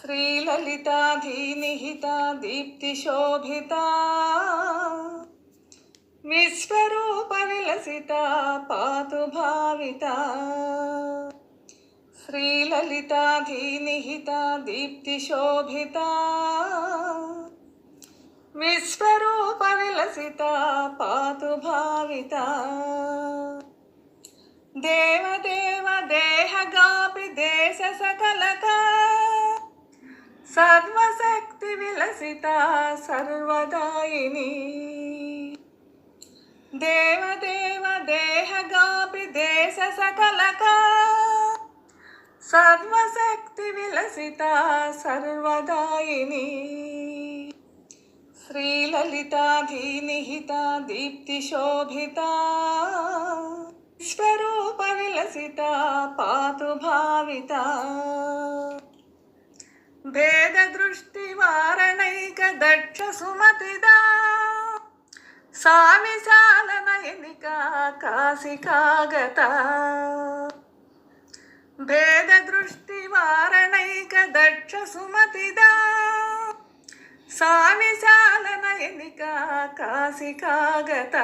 श्रीललिताधीनिहिता दीप्तिशोभिता विश्वरूपविलसिता पातु भाविता श्रीललिताधीनिहिता दीप्तिशोभिता विश्वरूपविलसिता पातु भाविता देवदेव देहगापि देशसकलका सर्वशक्ति विलसिता, सर्वदायिनी। देव देव, देह, गापि देवदेव देहगापि सर्वशक्ति विलसिता, सर्वदायिनी। श्रीललिताधीनिहिता दीप्तिशोभिता स्वरूपविलसिता पातु भाविता। భేదదృష్టివారణైక దక్ష సుమతిదా సావిశాల నయనిక కాశికాగత భేదదృష్టివారణైక దక్ష సుమతిదా సావిశాల నయనిక కాశికాగత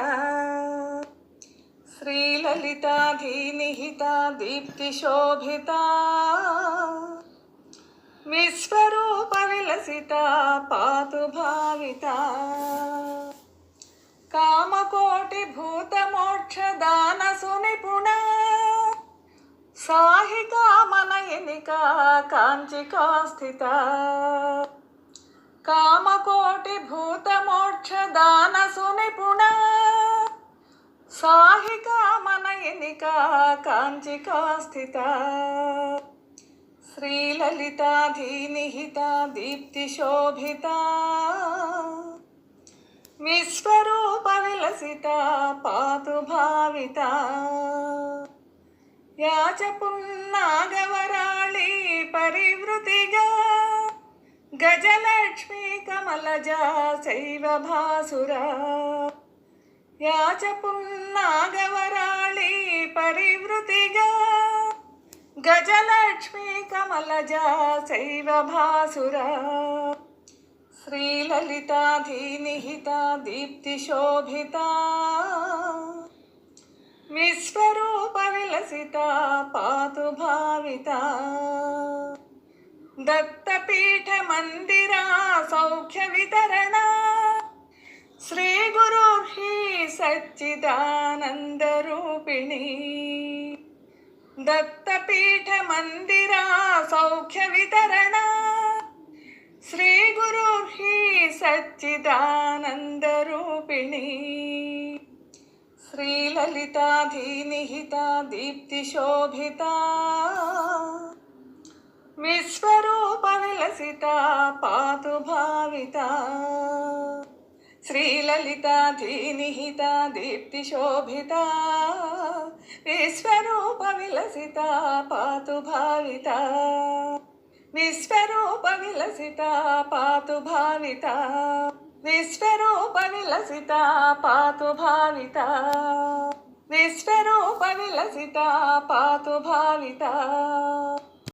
శ్రీలలితాధీనిహిత దీప్తిశోభిత విశ్వ विलसिता पातु भाविता कामकोटिभूतमोक्षदानसुनिपुणा साहि कामनयनिका काञ्चिका स्थिता कामकोटिभूतमोक्षदानसुनिपुणा साहि कामनयनिका काञ्चिका स्थिता శ్రీలలితాధీనిహిత దీప్తిశోభిత విశ్వరూప విలసిత పాతు భావిత. యాచ పున్నాగవరాళి పరివృతిగా. గజలక్ష్మీ కమలజా శైవ భాసురా. యాచ పున్నాగవరాళి పరివృతిగా. గజలక్ష్మీ కమలజా శైవ భాసురా శ్రీలలితాధీనిహిత దీప్తిశోభితా విశ్వరూప విలసిత పాతు భావితా దత్తపీఠ మందిరా సౌఖ్య వితరణా శ్రీ గురుర్హి दत्तपीठमन्दिरा सौख्यवितरणा। श्रीगुरुर्हि सच्चिदानन्दरूपिणी। श्रीललिताधिनिहिता दीप्तिशोभिता विश्वरूपविलसिता पातु भाविता। దీప్తిశోభితా విశ్వరూప విలసిత శ్రీలలితాధీనిహిత దీప్తిశోభితా విశ్వరూప విలసిత పాతు భావిత విశ్వరూప విలసిత పాతు భావిత విశ్వరూప విలసిత పాతు భావిత విశ్వరూప విలసిత పాతు భావిత